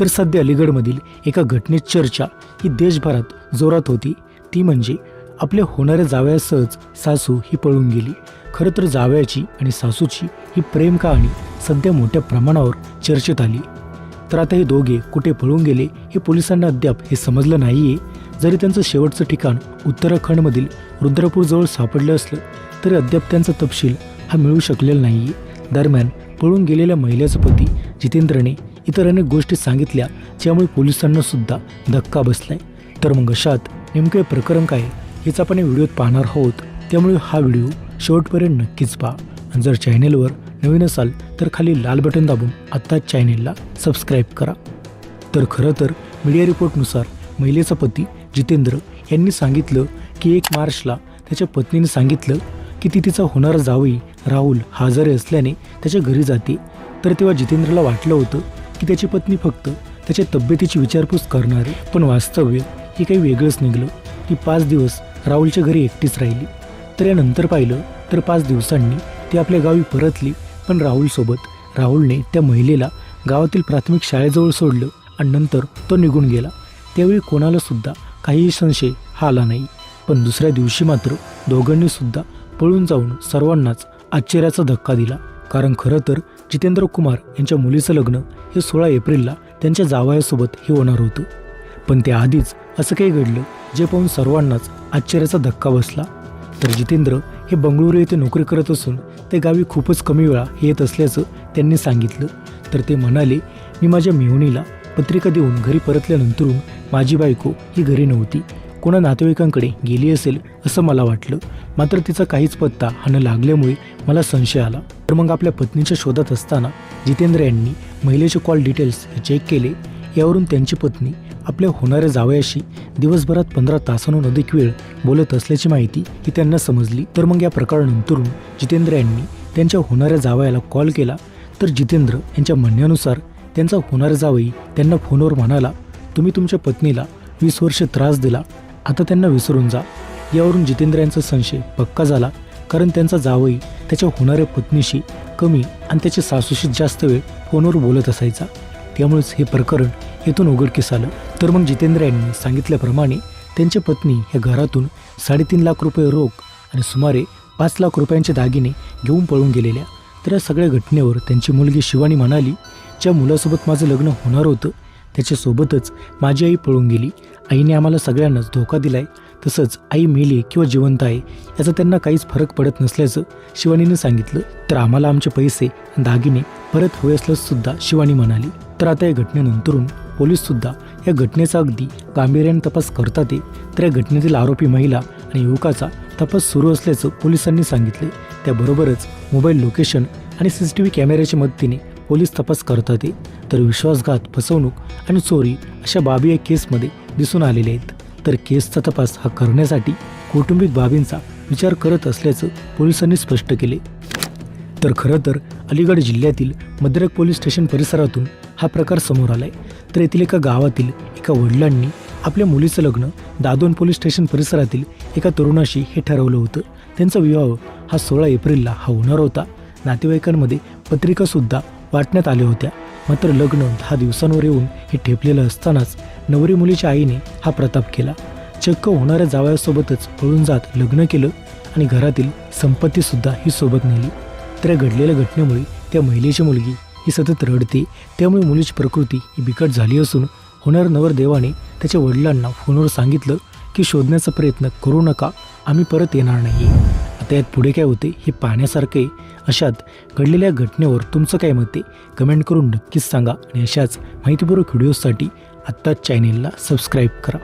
तर सध्या अलीगडमधील एका घटनेत चर्चा ही देशभरात जोरात होती. ती म्हणजे आपल्या होणाऱ्या जावयासहज सासू ही पळून गेली. खरं तर जावयाची आणि सासूची ही प्रेम कहाणी सध्या मोठ्या प्रमाणावर चर्चेत आली. तर आता हे दोघे कुठे पळून गेले हे पोलिसांना अद्याप हे समजलं नाहीये. जरी त्यांचं शेवटचं ठिकाण उत्तराखंडमधील रुद्रपूरजवळ सापडलं असलं तरी अद्याप त्यांचा तपशील हा मिळू शकलेला नाहीये. दरम्यान पळून गेलेल्या महिलेचा पती जितेंद्रने इतर अनेक गोष्टी सांगितल्या ज्यामुळे पोलिसांना सुद्धा धक्का बसलाय. तर मग अशात नेमकं हे प्रकरण काय हेच आपण या व्हिडिओत पाहणार आहोत. त्यामुळे हा व्हिडिओ शेवटपर्यंत नक्कीच पहा. आणि जर चॅनेलवर नवीन असाल तर खाली लाल बटन दाबून आत्ताच चॅनेलला सबस्क्राईब करा. तर खरं तर मीडिया रिपोर्टनुसार महिलेचा पती जितेंद्र यांनी सांगितलं की एक मार्चला त्याच्या पत्नीने सांगितलं की ती तिचा होणारा जावई राहुल आजारी असल्याने त्याच्या घरी जाते. तर तेव्हा जितेंद्रला वाटलं होतं की त्याची पत्नी फक्त त्याच्या तब्येतीची विचारपूस करणारी पण वास्तव्य हे काही वेगळंच निघलं. ती पाच दिवस राहुलच्या घरी एकटीच राहिली. तर यानंतर पाहिलं तर पाच दिवसांनी ती आपल्या गावी परतली पण राहुलसोबत राहुलने त्या महिलेला गावातील प्राथमिक शाळेजवळ सोडलं आणि नंतर तो निघून गेला. त्यावेळी कोणालासुद्धा काहीही संशय हा आला नाही. पण दुसऱ्या दिवशी मात्र दोघांनीसुद्धा पळून जाऊन सर्वांनाच आश्चर्याचा धक्का दिला. कारण खरं तर जितेंद्र कुमार यांच्या मुलीचं लग्न हे सोळा एप्रिलला त्यांच्या जावयासोबत हे होणार होतं. पण त्याआधीच असं काही घडलं जे पाहून सर्वांनाच आश्चर्याचा धक्का बसला. तर जितेंद्र हे बंगळुरू येथे नोकरी करत असून ते गावी खूपच कमी वेळा येत असल्याचं त्यांनी सांगितलं. तर ते म्हणाले मी माझ्या मेहुणीला पत्रिका देऊन घरी परतल्यानंतरून माझी बायको ही घरी नव्हती. कोणा नातेवाईकांकडे गेली असेल असं मला वाटलं. मात्र तिचा काहीच पत्ता हा न लागल्यामुळे मला संशय आला. तर मग आपल्या पत्नीच्या शोधात असताना जितेंद्र यांनी महिलेचे कॉल डिटेल्स चेक केले. यावरून त्यांची पत्नी आपल्या होणाऱ्या जावयाशी दिवसभरात पंधरा तासांहून अधिक वेळ बोलत असल्याची माहिती ही त्यांना समजली. तर मग या प्रकारानंतरून जितेंद्र यांनी त्यांच्या होणाऱ्या जावयाला कॉल केला. तर जितेंद्र यांच्या म्हणण्यानुसार त्यांचा होणारा जावई त्यांना फोनवर म्हणाला तुम्ही तुमच्या पत्नीला वीस वर्ष त्रास दिला. आता त्यांना विसरून जा. यावरून जितेंद्र यांचा संशय पक्का झाला. कारण त्यांचा जावई त्याच्या होणाऱ्या पत्नीशी कमी आणि त्याच्या सासूशी जास्त वेळ फोनवर बोलत असायचा. त्यामुळेच हे प्रकरण येथून उघडकीस आलं. तर मग जितेंद्र यांनी सांगितल्याप्रमाणे त्यांची पत्नी या घरातून साडेतीन लाख रुपये रोख आणि सुमारे पाच लाख रुपयांचे दागिने घेऊन पळून गेलेल्या. तर या सगळ्या घटनेवर त्यांची मुलगी शिवानी म्हणाली ज्या मुलासोबत माझं लग्न होणार होतं त्याच्यासोबतच माझी आई पळून गेली. आईने आम्हाला सगळ्यांनाच धोका दिलाय. तसंच आई मेली किंवा जिवंत आहे याचा त्यांना काहीच फरक पडत नसल्याचं शिवानीने सांगितलं. तर आम्हाला आमचे पैसे दागिने परत हवे असल्याचं सुद्धा शिवानी म्हणाली. तर आता या घटनेनंतरून पोलीस सुद्धा या घटनेचा अगदी गांभीर्याने तपास करतात तर या घटनेतील आरोपी महिला आणि युवकाचा तपास सुरू असल्याचं पोलिसांनी सांगितले त्याबरोबरच मोबाईल लोकेशन आणि सी सी टी व्ही कॅमेऱ्याच्या मदतीने पोलीस तपास करत आहे. तर विश्वासघात फसवणूक आणि चोरी अशा बाबी या केसमध्ये दिसून आलेल्या आहेत. तर केसचा तपास हा करण्यासाठी कौटुंबिक बाबींचा विचार करत असल्याचं पोलिसांनी स्पष्ट केले. तर खरं तर अलीगड जिल्ह्यातील मद्रक पोलीस स्टेशन परिसरातून हा प्रकार समोर आलाय. तर येथील एका गावातील एका वडिलांनी आपल्या मुलीचं लग्न दादोन पोलीस स्टेशन परिसरातील एका तरुणाशी हे ठरवलं होतं. त्यांचा विवाह हा सोळा एप्रिलला हा होणार होता. नातेवाईकांमध्ये पत्रिकासुद्धा वाटण्यात आल्या होत्या. मात्र लग्न दहा दिवसांवर येऊन हे ठेपलेलं असतानाच नवरी मुलीच्या आईने हा प्रताप केला. चक्क होणाऱ्या जावयासोबतच पळून जात लग्न केलं आणि घरातील संपत्तीसुद्धा ही सोबत नेली. तर या घडलेल्या घटनेमुळे त्या महिलेची मुलगी ही सतत रडते. त्यामुळे मुलीची प्रकृती ही बिकट झाली असून होणार नवरदेवाने त्याच्या वडिलांना फोनवर सांगितलं की शोधण्याचा प्रयत्न करू नका. आम्ही परत येणार नाही. आता यात पुढे काय होते हे पाहण्यासारखे अशात घडलेल्या घटनेवर तुमचं काय मत आहे? कमेंट करून नक्कीच सांगा आणि अशाच माहितीपूर्वक व्हिडिओजसाठी आत्ताच चॅनेलला सबस्क्राईब करा.